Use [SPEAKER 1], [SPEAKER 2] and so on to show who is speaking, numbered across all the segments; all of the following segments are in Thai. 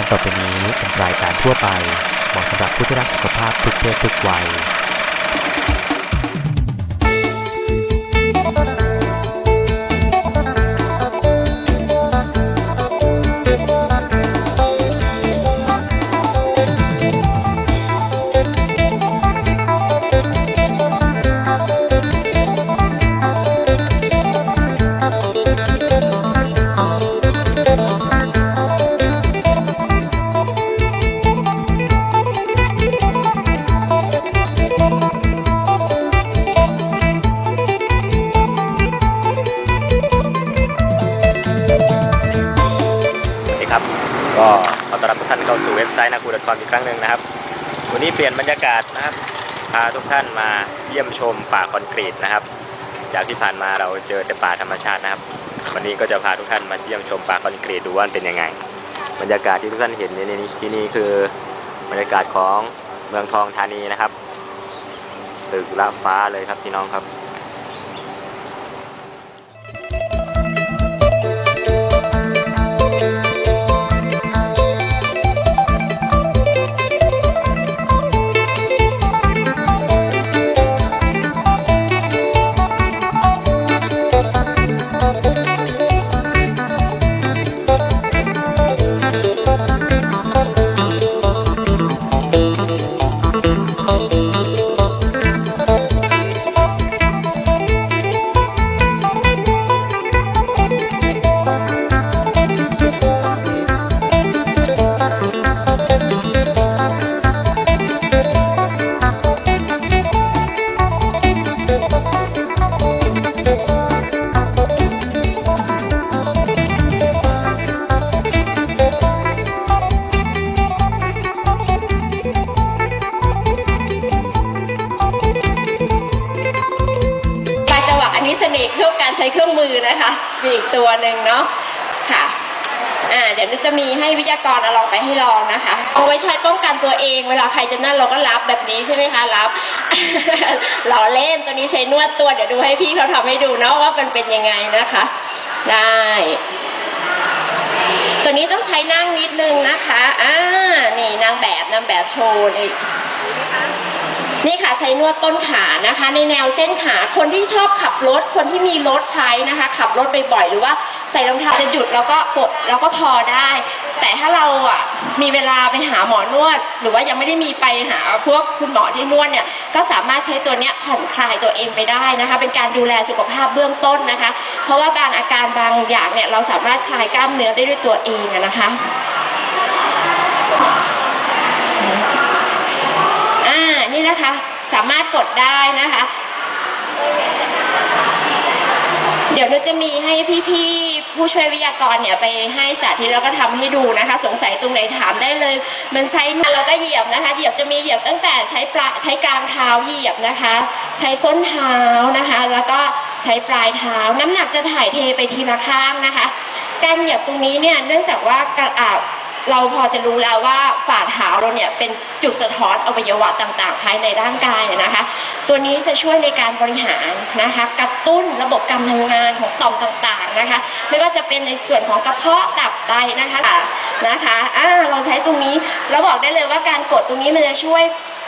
[SPEAKER 1] การต่อไปนี้เป็นรายการทั่วไป เหมาะสำหรับผู้ที่รักสุขภาพทุกเพศทุกวัย
[SPEAKER 2] ก็ขอต้อนรับทุกท่านเข้าสู่เว็บไซต์นาคูดคอมอีกครั้งหนึ่งนะครับ วันนี้เปลี่ยนบรรยากาศนะครับ พาทุกท่านมาเยี่ยมชมป่าคอนกรีตนะครับ จากที่ผ่านมาเราเจอแต่ป่าธรรมชาตินะครับ วันนี้ก็จะพาทุกท่านมาเยี่ยมชมป่าคอนกรีตดูว่าเป็นยังไง บรรยากาศที่ทุกท่านเห็นในนี้ที่นี่คือบรรยากาศของเมืองทองธานีนะครับตึกละฟ้าเลยครับพี่น้องครับ
[SPEAKER 3] มีอีกตัวหนึ่งเนาะค่ะอ่าเดี๋ยวนุชจะมีให้วิทยากรเอาลองไปให้ลองนะคะเอาไว้ใช้ป้องกันตัวเองเวลาใครจะนั่นเราก็รับแบบนี้ใช่ไหมคะรับล้อเล่นตัวนี้ใช้นวดตัวเดี๋ยวดูให้พี่เขาทำให้ดูเนาะว่ามันเป็นยังไงนะคะ ได้ ตัวนี้ต้องใช้นั่งนิดนึงนะคะอ่านี่นางแบบนางแบบโชว์นี่ นี่ค่ะใช้นวดต้นขานะคะ ในแนวเส้นขาคนที่ชอบขับรถคนที่มีรถใช้นะคะ ขับรถบ่อยๆหรือว่าใส่รองเท้าจะหยุดแล้วก็กดแล้วก็พอได้ แต่ถ้าเราอะมีเวลาไปหาหมอนวด หรือว่ายังไม่ได้มีไปหาพวกคุณหมอที่นวดเนี่ยก็สามารถใช้ตัวเนี้ยผ่อนคลายตัวเองไปได้นะคะ เป็นการดูแลสุขภาพเบื้องต้นนะคะ เพราะว่าบางอาการบางอย่างเนี่ยเราสามารถคลายกล้ามเนื้อได้ด้วยตัวเองอะนะคะ อ่า นะคะ สามารถกดได้นะคะ เดี๋ยวเราจะมีให้พี่ๆผู้ช่วยวิทยากรเนี่ยไปให้สาธิตแล้วก็ทำให้ดูนะคะ สงสัยตรงไหนถามได้เลย มันใช้เราก็เหยียบนะคะ เหยียบจะมีเหยียบตั้งแต่ใช้ปลาใช้กลางเท้าเหยียบนะคะ ใช้ส้นเท้านะคะ แล้วก็ใช้ปลายเท้า น้ำหนักจะถ่ายเทไปทีละข้างนะคะ การเหยียบตรงนี้เนี่ยเนื่องจากว่ากระอ่า เราพอจะรู้แล้วว่าฝ่าเท้าเราเนี่ยเป็นจุดสะท้อนอวัยวะต่างๆ ภายในร่างกายนะคะ ตัวนี้จะช่วยในการบริหารนะคะกระตุ้นระบบการทำงานของต่อมต่างๆนะคะ ไม่ว่าจะเป็นในส่วนของกระเพาะตับไตนะคะนะคะอ่าเราใช้ตรงนี้เราบอกได้เลยว่าการกดตรงนี้มันจะช่วย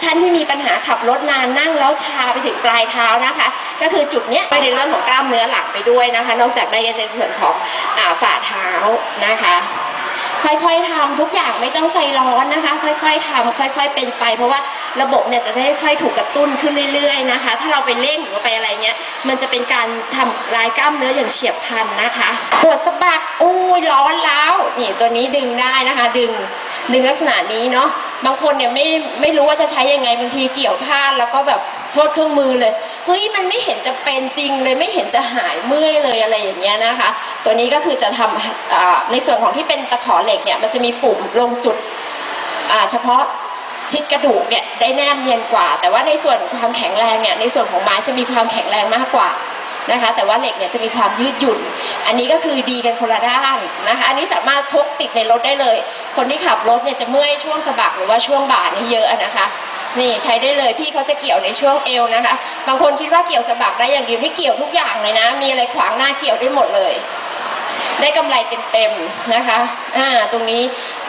[SPEAKER 3] ท่านที่มีปัญหาขับรถนานนั่งแล้วชาไปถึงปลายเท้านะคะ ก็คือจุดเนี้ยไปในเรื่องของกล้ามเนื้อหลังไปด้วยนะคะ นอกจากในในส่วนของอฝ่าเท้านะคะ ค่อยๆทำทุกอย่างไม่ต้องใจร้อนนะคะ ค่อยๆทำค่อย ๆ เป็นไป เพราะว่าระบบเนี่ยจะได้ค่อยๆถูกกระตุ้นขึ้นเรื่อย ๆนะคะ ถ้าเราไปเร่งหรือไปอะไรเงี้ยมันจะเป็นการทำลายกล้ามเนื้ออย่างเฉียบพลันนะคะปวดสะบักอุ้ยร้อนแล้วนี่ตัวนี้ดึงได้นะคะ ดึงดึงลักษณะนี้เนาะบางคนเนี่ยไม่ไม่รู้ว่าจะใช้ยังไงบางทีเกี่ยวพลาดแล้วก็แบบ โทษเครื่องมือเลยเฮ้ยมันไม่เห็นจะเป็นจริงเลยไม่เห็นจะหายเมื่อยเลยอะไรอย่างเงี้ยนะคะ ตัวนี้ก็คือจะทำในส่วนของที่เป็นตะขอเหล็กเนี่ยมันจะมีปุ่มลงจุดอ่าเฉพาะชิดกระดูกเนี่ยได้แนบเนียนกว่า แต่ว่าในส่วนความแข็งแรงเนี่ยในส่วนของไม้จะมีความแข็งแรงมากกว่านะคะ แต่ว่าเหล็กเนี่ยจะมีความยืดหยุ่น อันนี้ก็คือดีกันคนละด้านนะคะ อันนี้สามารถพกติดในรถได้เลย คนที่ขับรถเนี่ยจะเมื่อยช่วงสะบักหรือว่าช่วงบ่านี่เยอะนะคะ นี่ใช้ได้เลยพี่เขาจะเกี่ยวในช่วงเอวนะคะ บางคนคิดว่าเกี่ยวสะบักได้อย่างเดียวนี่เกี่ยวทุกอย่างเลยนะ มีอะไรขวางหน้าเกี่ยวได้หมดเลย ได้กำไรเต็มๆนะคะอ่าตรงนี้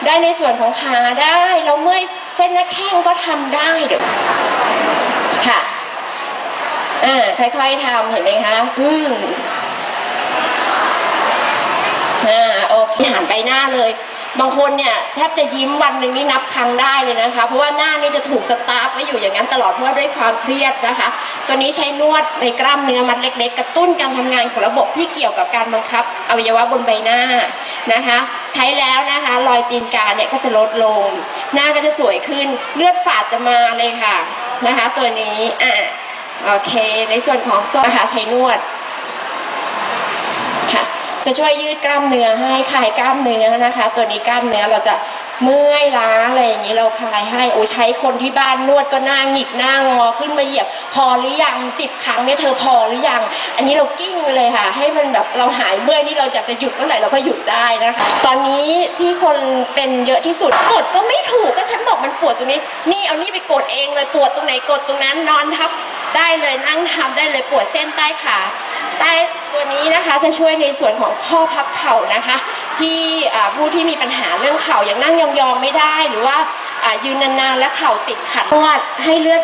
[SPEAKER 3] ได้ในส่วนของขาได้เราเมื่อยเส้นหน้าแข้งก็ทำได้เดี๋ยวค่ะอ่าค่อยๆทำเห็นไหมคะ อืมอ่าโอเคหันไปหน้าเลย บางคนเนี่ยแทบจะยิ้มวันหนึ่งนี่นับครั้งได้เลยนะคะ เพราะว่าหน้านี่จะถูกสตาร์ฟไว้อยู่อย่างนั้นตลอดเพราะว่าด้วยความเครียดนะคะ ตัวนี้ใช้นวดในกล้ามเนื้อมัดเล็ก ๆ กระตุ้นการทำงานของระบบที่เกี่ยวกับการบังคับอวัยวะบนใบหน้านะคะ ใช้แล้วนะคะรอยตีนกาเนี่ยก็จะลดลง หน้าก็จะสวยขึ้นเลือดฝาดจะมาเลยค่ะนะคะ ตัวนี้อะโอเค ในส่วนของตัวนะคะใช้นวดค่ะ จะช่วยยืดกล้ามเนื้อให้คลายกล้ามเนื้อนะคะ ตัวนี้กล้ามเนื้อเราจะเมื่อยล้าอะไรอย่างนี้เราคลายให้โอ้ใช้คนที่บ้านนวดก็หน้าหงิกหน้างอขึ้นมาเหยียบ พอหรือยังสิบครั้งเนี่ยเธอพอหรือยัง อันนี้เรากิ้งไปเลยค่ะ ให้มันแบบเราหายเมื่อยนี่เราจะจะหยุดเมื่อไหร่เราก็หยุดได้นะคะ ตอนนี้ที่คนเป็นเยอะที่สุดกดก็ไม่ถูกก็ฉันบอกมันปวดตรงนี้ นี่เอานี่ไปกดเองเลยปวดตรงไหนกดตรงนั้นนอนทับ ได้เลยนั่งทำได้เลยปวดเส้นใต้ขาใต้ตัวนี้นะคะจะช่วยในส่วนของข้อพับเข่านะคะ ที่ผู้ที่มีปัญหาเรื่องเข่าอย่างนั่งยองๆไม่ได้ หรือว่ายืนนานๆและเข่าติดขัดนวดให้เลือด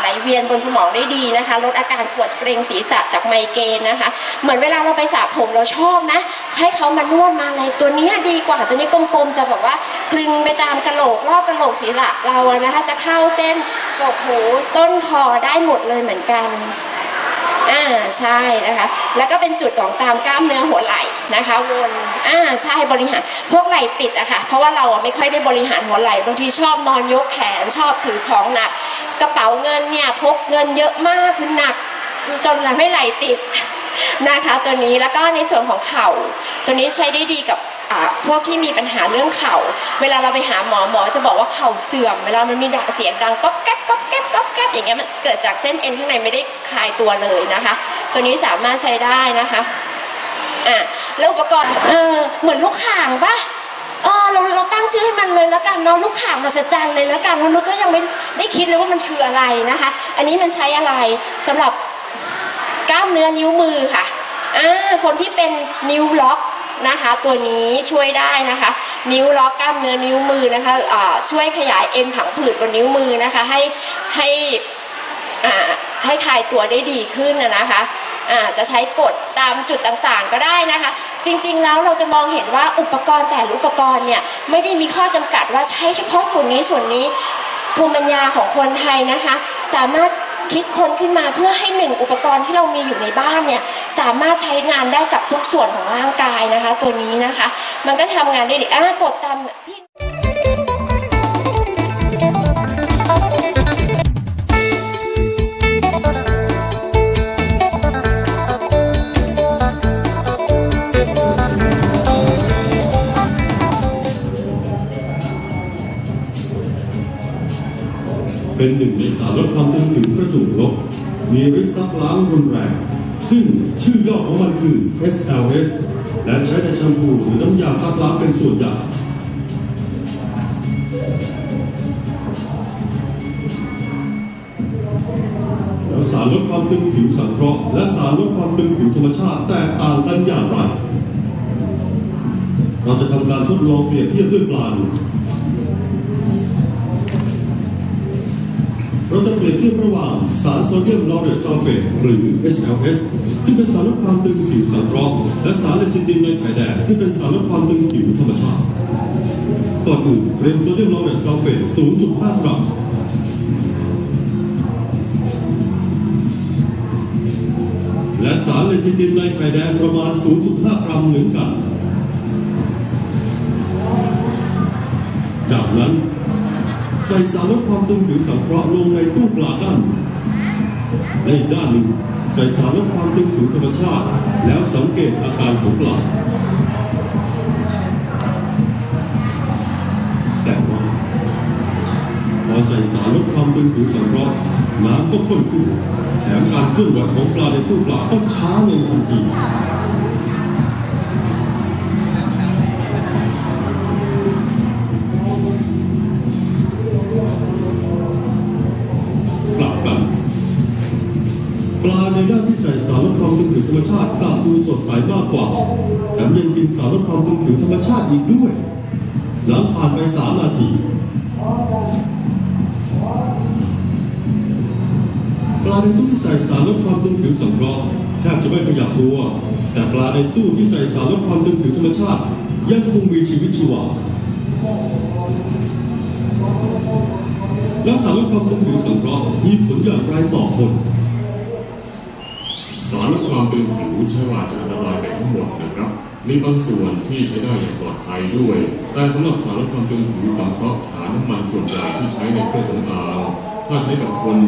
[SPEAKER 3] ไหลเวียนบนสมองได้ดีนะคะ ลดอาการปวดเกรงศีรษะจากไมเกรนนะคะ เหมือนเวลาเราไปสระผมเราชอบนะ ให้เขามานวดมาอะไรตัวนี้ดีกว่าตัวนี้กลมๆจะแบบว่าคลึงไปตามกระโหลกรอบกระโหลกศีรษะเรานะคะ จะเข้าเส้นกกหูต้นคอได้หมดเลยเหมือนกัน ใช่นะคะ แล้วก็เป็นจุดของตามกล้ามเนื้อหัวไหล่นะคะ วนอ่าใช่บริหาร พวกไหล่ติดอะค่ะ เพราะว่าเราอะไม่ค่อยได้บริหารหัวไหล่บางทีชอบนอนยกแขนชอบถือของหนัก กระเป๋าเงินเนี่ยพกเงินเยอะมากคือหนักจนทำให้ไหล่ติดนะคะตัวนี้แล้วก็ในส่วนของเข่า ตัวนี้ใช้ได้ดีกับอ่าพวกที่มีปัญหาเรื่องเข่า เวลาเราไปหาหมอหมอจะบอกว่าเข่าเสื่อม เวลามันมีเสียงดังก๊อบแก๊บก๊อบแก๊บก๊อบ บอย่างเงี้ยมันเกิดจากเส้นเอ็นข้างในไม่ได้คลายตัวเลยนะคะ ตัวนี้สามารถใช้ได้นะคะอะแล้วอุปกรณ์เออเหมือนลูกข่างปะเออเราเราตั้งชื่อให้มันเลยแล้วกันเนาะลูกข่างมหัศจรรย์เลยแล้วกันเพราะนุกก็ยังไม่ได้คิดเลยว่ามันคืออะไรนะคะ อันนี้มันใช้อะไรสำหรับกล้ามเนื้อนิ้วมือค่ะอ่าคนที่เป็นนิ้วล็อก นะคะ ตัวนี้ช่วยได้นะคะ นิ้วล็อกกล้ามเนื้อนิ้วมือนะคะช่วยขยายเอ็นผังผืดบนนิ้วมือนะคะ ให้ให้ให้คลายตัวได้ดีขึ้นนะคะอาจะใช้กดตามจุดต่างๆก็ได้นะคะ จริงๆแล้วเราจะมองเห็นว่าอุปกรณ์แต่ละอุปกรณ์เนี่ยไม่ได้มีข้อจำกัดว่าใช้เฉพาะส่วนนี้ส่วนนี้ภูมิปัญญาของคนไทยนะคะ สามารถ คิดค้นขึ้นมาเพื่อให้หนึ่งอุปกรณ์ที่เรามีอยู่ในบ้านเนี่ยสามารถใช้งานได้กับทุกส่วนของร่างกายนะคะ ตัวนี้นะคะ มันก็ทำงานได้ดีอ่ากดตามที่
[SPEAKER 4] เป็นหนึ่งในสารลดความตึงผิวประจุลบมีฤทธิ์ซักล้างรุนแรง ซึ่งชื่อย่อของมันคือ SLS และใช้แต่แชมพูหรือน้ำยาซักล้างเป็นส่วนใหญ่แล้วสารลดความตึงผิวสังเคราะห์และสารลดความตึงผิวธรรมชาติแตกต่างกันอย่างไร เราจะทำการทดลองเปรียบเทียบด้วยปลาดู เราจะเปรียบเทียบระหว่างสารโซเดียมลอเรตซัลเฟตหรือ SLS ซึ่งเป็นสารลดความตึงผิวสังเคราะห์และสารเลซิตินในไข่แดงซึ่งเป็นสารลดความตึงผิวธรรมชาติ ก่อนอื่นเตรียมโซเดียมลอเรตซัลเฟต 0.5 กรัมและสารเลซิตินในไข่แดงประมาณ 0.5 กรัมเหมือนกัน จากนั้น ใส่สารลดความตึงผิวสังเคราะห์ลงในตู้ปลาด้านหนึ่งและอีกด้านหนึ่งใส่สารลดความตึงผิวธรรมชาติ แล้วสังเกตอาการของปลาแต่ว่าพอใส่สารลดความตึงผิวสังเคราะห์น้ำก็ข้นขึ้นแถมการเคลื่อนไหวของปลาในตู้ปลาก็ช้าลงทันที ปลาในด้านที่ใส่สารลดความตึงผิวธรรมชาติกลับดูสดใสมากกว่าแถมยังกินสารลดความตึงผิวธรรมชาติอีกด้วย หลังผ่านไป3นาที ปลาในตู้ที่ใส่สารลดความตึงผิวสังเคราะห์แทบจะไม่ขยับตัว แต่ปลาในตู้ที่ใส่สารลดความตึงผิวธรรมชาติ ยังคงมีชีวิตชีวาและสารลดความตึงผิวสังเคราะห์มีผลอย่างไรต่อคน
[SPEAKER 5] สารลดความตึงผิวใช่ว่าจะอันตรายไปทั้งหมดนะครับ มีบางส่วนที่ใช้ได้อย่างปลอดภัยด้วย แต่สำหรับสารลดความตึงผิวสังเคราะห์หาน้ำมันส่วนใหญ่ที่ใช้ในเครื่องสำอางถ้าใช้กับคน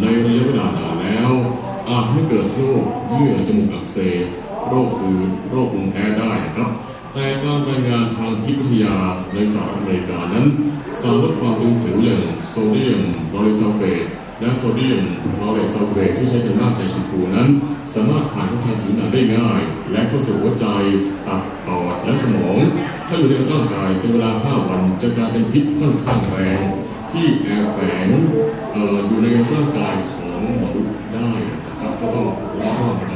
[SPEAKER 5] ในระยะเวลานานแล้ว อาจทำให้เกิดโรคเยื่อจมูกอักเสบโรคอื่นโรคภูมิแพ้ได้นะครับ แต่การรายงานทางพิษวิทยาในสหรัฐอเมริกานั้น สารลดความตึงผิวอย่างโซเดียมบอริซัลเฟต และโซเดียมลอเรตซัลเฟตที่ใช้เป็นรากในแชมพูนั้น สามารถผ่านเข้าทางผิวหนังได้ง่าย และเข้าสู่หัวใจ ตับปอดและสมอง ถ้าอยู่ในร่างกายเป็นเวลา 5 วันจะกลายเป็นพิษค่อนข้างแรงที่แอบแฝงอออยู่ในร่างกายของมนุษย์ได้นะครับก็ต้องระมัดระวัง